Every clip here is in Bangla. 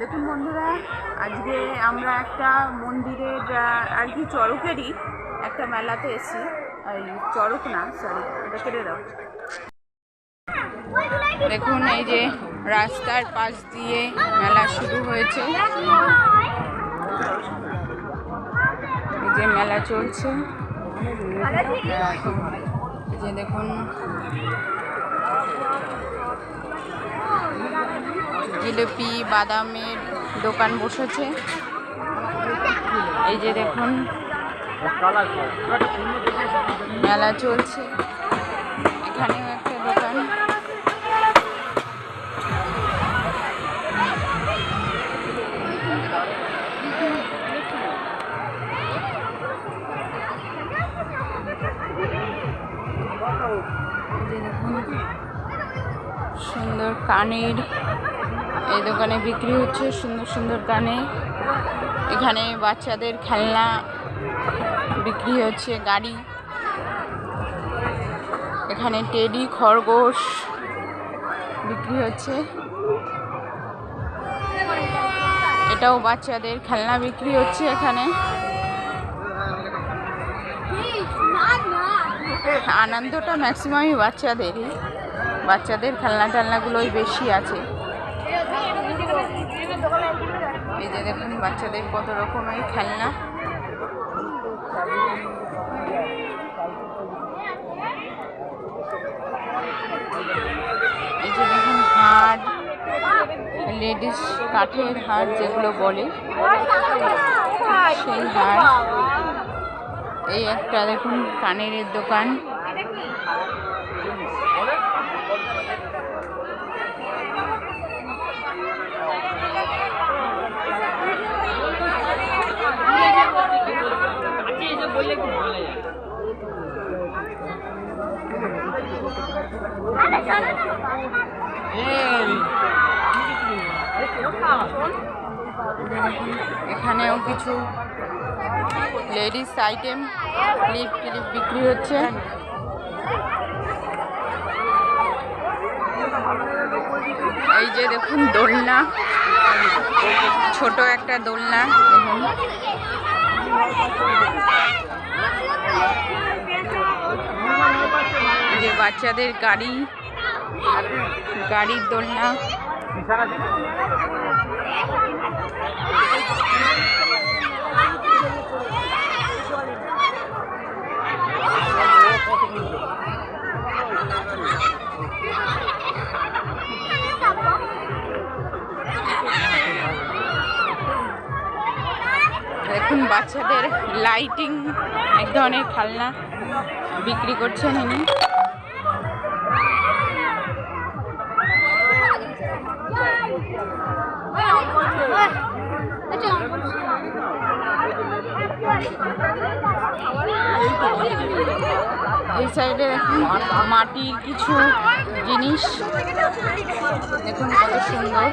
দেখুন বন্ধুরা, আজকে আমরা একটা মন্দিরের আর কি চড়কেরই একটা মেলাতে এসেছি। এই চড়ক না সরি এটা কেটে দাও। দেখুন, এই যে রাস্তার পাশ দিয়ে মেলা শুরু হয়েছে। এই যে মেলা চলছে। যে দেখুন জিলিপি বাদামের দোকান বসেছে। এই যে দেখুন মেলা চলছে। এখানেও একটা দোকান। সুন্দর কানের এই দোকানে বিক্রি হচ্ছে সুন্দর সুন্দর কানে এখানে বাচ্চাদের খেলনা বিক্রি হচ্ছে, গাড়ি। এখানে টেডি, খরগোশ বিক্রি হচ্ছে। এটাও বাচ্চাদের খেলনা বিক্রি হচ্ছে এখানে। আনন্দটা ম্যাক্সিমামই বাচ্চাদেরই। বাচ্চাদের খেলনা টেলনাগুলোই বেশি আছে। এই যে দেখুন, বাচ্চাদের কত রকমের খেলনা। এই যে দেখুন হাড় লেডিস কাঠের হাড় যেগুলো বলে, সেই হাড় এই একটা দেখুন কানের দোকান। এখানেও কিছু লেডিস আইটেম ক্লিপ ক্লিপ বিক্রি হচ্ছে। এই যে দেখুন দোলনা, ছোট একটা দোলনা। যে বাচ্চাদের গাড়ি। গাড়ির দোলনা। দেখুন বাচ্চাদের লাইটিং এক ধরনের খেলনা বিক্রি করছেন ইনি এই সাইডে দেখুন মাটির কিছু জিনিস দেখুন কত সুন্দর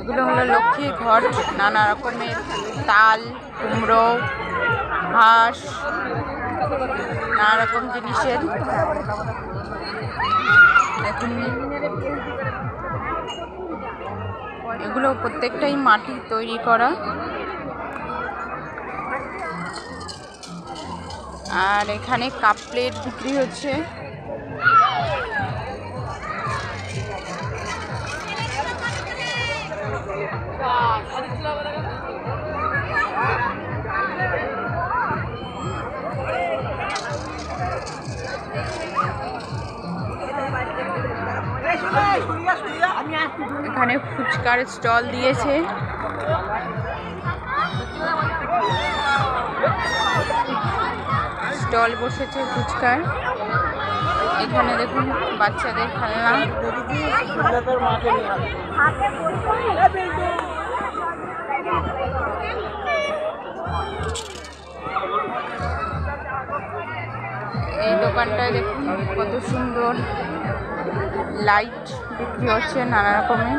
এগুলো হলো লক্ষ্মীর ঘর নানা রকমের তাল, কুমড়ো, হাঁস, নানা রকম জিনিসের। এগুলো প্রত্যেকটাই মাটি তৈরি করা। আর এখানে কাপ প্লেট বিক্রি হচ্ছে। এখানে ফুচকার স্টল দিয়েছে। স্টল বসেছে ফুচকার। এখানে দেখুন বাচ্চাদের খেলনা। দোকানটায় দেখুন কত সুন্দর লাইট বিক্রি হচ্ছে নানা রকমের।